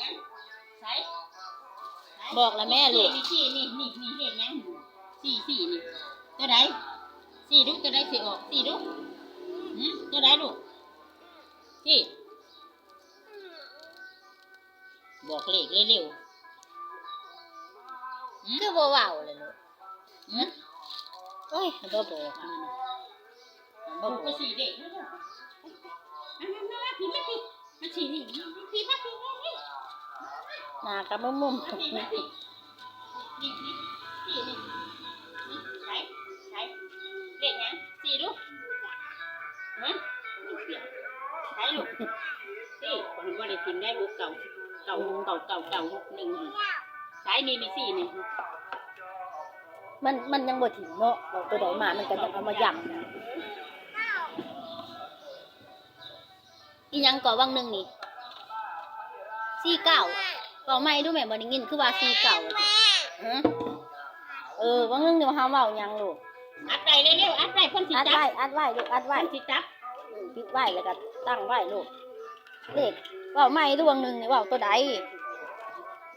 ยังไงใส่บอกแล้วแม่ลูก นี่สี่นี่นี่นี่เห็นยังสี่สี่นี่ตัวใดสี่ลูกตัวใดสี่ออกสี่ลูกหืมตัวใดลูกสี่บอกเลขเร็วๆหืมคือบ่เว้าเลยลูกหืมโอ้ยบ่บอกมันบอกก็สี่เด็กนั่นน่ะนั่นนั่นนั่นพี่ไม่พี่ มาสี่นี่พี่มาพี่มาพี่หน้ากับมุมมาพี่มาพี่นี่นี่สี่นี่นี่ใช้ใช้เด็กยังสี่ลูกฮะใช้ลูกสี่คนว่าได้กินได้บุกเก่าเก่าเก่าเก่าเก่าหกหนึ่งใช้นี่นี่สี่นี่ๆมันมันยังบ่ถึงเนาะบอกตัวใดมามันก็ยังเอามาย้ำ อีหยังก่อวังหนึงนี่49เว้าใหม่ดูแม่บ่ได้ยินคือว่า49ฮะเออวังหนึงนี่ว่าเฮาเว้าหยังลูกอัดไปเร็วๆอัดไปคนสิอัดจับไว้อัดไว้ลูกอัดคไว้นสิจับปิดไว้แล้วก็ตั้งไว้ลูกเลขเว่าไม่ดวงหนึ่งนี่เว่าตัวใด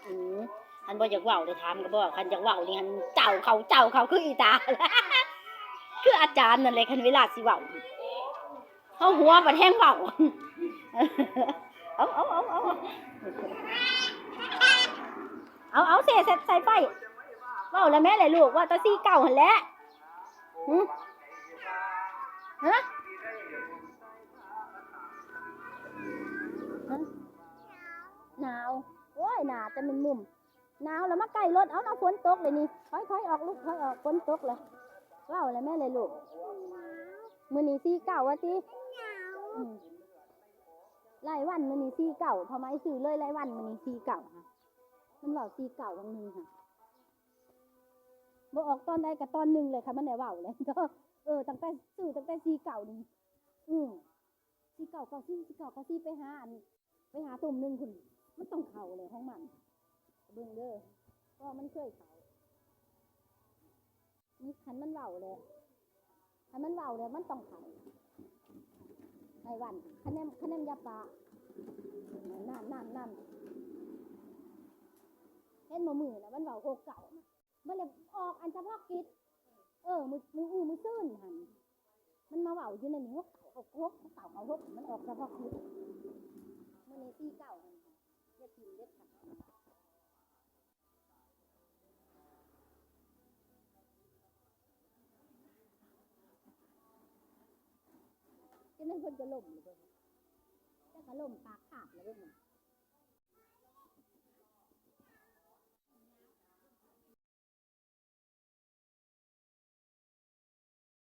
อืมอันบ่อยากเว้าเลยถามก็บอกคันอยากเว้านี่คันเจ้าเขาเจ้าเขาคืออีตา คืออาจารย์นั่นแหละคันเวลาสิเว้า เขาหัวบัดแห้งเว้าเอาเอาเอาเอาเอาเอาเสใส่ใส่ไฟเว้าแล้วแม่เลยลูกว่าตาซี่เก่าหันแล้วหึฮะหนาวโอ้ยหนาแต่มันมุมหนาวแล้วมาใกล้รถเอาเอาฝนตกเลยนี่ถอยถอยออกลูกถอยออกฝนตกเลยเล่าเลยแม่เลยลูก มือนี้ซีเก่าวะจีอืมไล่วันมือนี้ซีเก่าทำไมซื้อเลยไล่วันมือนี้ซีเก่าค่ะมันเว่าซีเก่าบางนึงค่ะบ่ออกตอนใดกับตอนหนึ่งเลยค่ะมันไหนเว่าเลยก็เออตั้งแต่ซื้อตั้งแต่ซีเก่านี่อืมซีเก่าเก็ซีซีเก่าเก็ซีไปหาอันไปหาตุ่มหนึ่งคุณมันต้องเข่าเลยของมันเบิ่งเด้อเพราะว่ามันเคยเข่ามันขันมันเบาเลยันมันเบาเลยมันต้องเข่ในวันคะแนนคะแนนยาปลานั่นนั่นนั่นเห็นมามือนะมันเบาโกเก่ามันเลยออกอันเฉพาะกิจเออมือมืออูมือซื่นหันมันมาเบาอยู่ในนี้ว่าเก่าเอาพกเก่าเอาพกมันออกเฉพาะกิจมื่อนี้ตีเก่า จะนั่นคนจะล่มเลยเปล่าก็ล่มปากขาดเลยเพิ่น